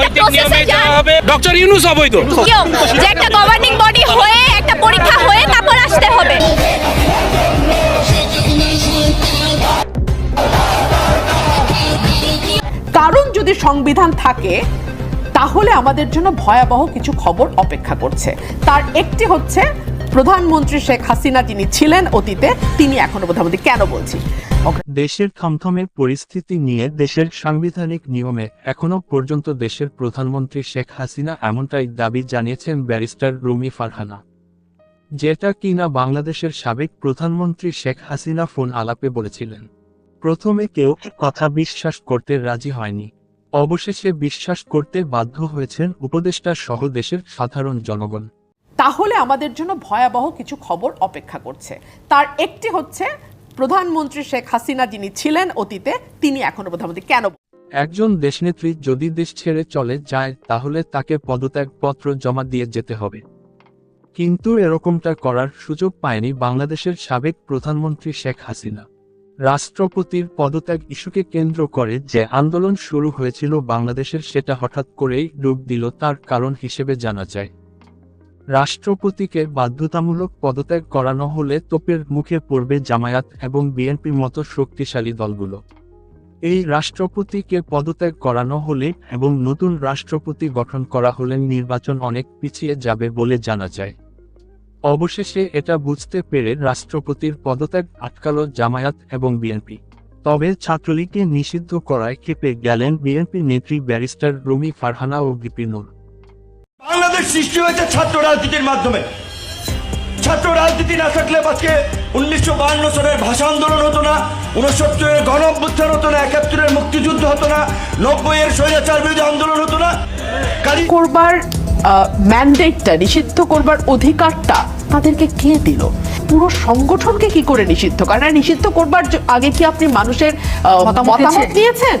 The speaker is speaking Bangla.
নৈতিক নিয়মে যাওয়া হবে। ডক্টর ইউনুস অবৈধ যে একটা গভর্নিং বডি হয়ে একটা পরীক্ষা হয়ে তারপর আসতে হবে। কারণ যদি সংবিধান থাকে তাহলে আমাদের জন্য ভয়াবহ কিছু খবর অপেক্ষা করছে। তার একটি হচ্ছে প্রধানমন্ত্রী শেখ হাসিনা যিনি ছিলেন অতীতে, তিনি এখনও প্রধানমন্ত্রী কেন বলছি দেশের থমথমে পরিস্থিতি নিয়ে দেশের সাংবিধানিক নিয়মে এখনও পর্যন্ত দেশের প্রধানমন্ত্রী শেখ হাসিনা এমনটাই দাবি জানিয়েছেন ব্যারিস্টার রুমি ফারহানা। যেটা কিনা বাংলাদেশের সাবেক প্রধানমন্ত্রী শেখ হাসিনা ফোন আলাপে বলেছিলেন। প্রথমে কেউ কথা বিশ্বাস করতে রাজি হয়নি। অবশেষে বিশ্বাস করতে বাধ্য হয়েছেন উপদেষ্টা সহ দেশের সাধারণ জনগণ। তাহলে আমাদের জন্য ভয়াবহ কিছু খবর অপেক্ষা করছে। তার একটি হচ্ছে, প্রধানমন্ত্রী শেখ হাসিনা যিনি ছিলেন অতীতে, তিনি এখনও প্রধানমন্ত্রী। কেন? একজন দেশনেত্রী যদি দেশ ছেড়ে চলে যায়, তাহলে তাকে পদত্যাগপত্র জমা দিয়ে যেতে হবে। কিন্তু এরকমটা করার সুযোগ পায়নি বাংলাদেশের সাবেক প্রধানমন্ত্রী শেখ হাসিনা। রাষ্ট্রপতির পদত্যাগ ইস্যুকে কেন্দ্র করে যে আন্দোলন শুরু হয়েছিল বাংলাদেশের, সেটা হঠাৎ করেই রূপ দিল তার কারণ হিসেবে জানা যায়। রাষ্ট্রপতিকে বাধ্যতামূলক পদত্যাগ করানো হলে তোপের মুখে পড়বে জামায়াত এবং বিএনপির মতো শক্তিশালী দলগুলো। এই রাষ্ট্রপতিকে পদত্যাগ করানো হলে এবং নতুন রাষ্ট্রপতি গঠন করা হলে নির্বাচন অনেক পিছিয়ে যাবে বলে জানা যায়। অবশেষে এটা বুঝতে পেরে রাষ্ট্রপতির পদত্যাগ আটকালো জামায়াত এবং বিএনপি। তবে ছাত্রলীগকে নিষিদ্ধ করায় ক্ষেপে গেলেন বিএনপি নেত্রী ব্যারিস্টার রুমি ফারহানা ও বিপিনুর বাংলাদেশ সৃষ্টি হয়েছে ছাত্র রাজনীতির মাধ্যমে। ছাত্র রাজনীতি না থাকলে আজকে উনিশশো বাহান্ন সালের ভাষা আন্দোলন হতো না উনসত্তরের গণ অভ্যুত্থান হতো না একাত্তরের মুক্তিযুদ্ধ হতো না নব্বই এর স্বৈরাচার বিরোধী আন্দোলন হতো না। কালী করবার ম্যান্ডেটটা নিষিদ্ধ করবার অধিকারটা তাদেরকে কে দিল? পুরো সংগঠনকে কি করে নিষিদ্ধ কারণ নিষিদ্ধ করবার আগে কি আপনি মানুষের আহ, মতামত? নিয়েছেন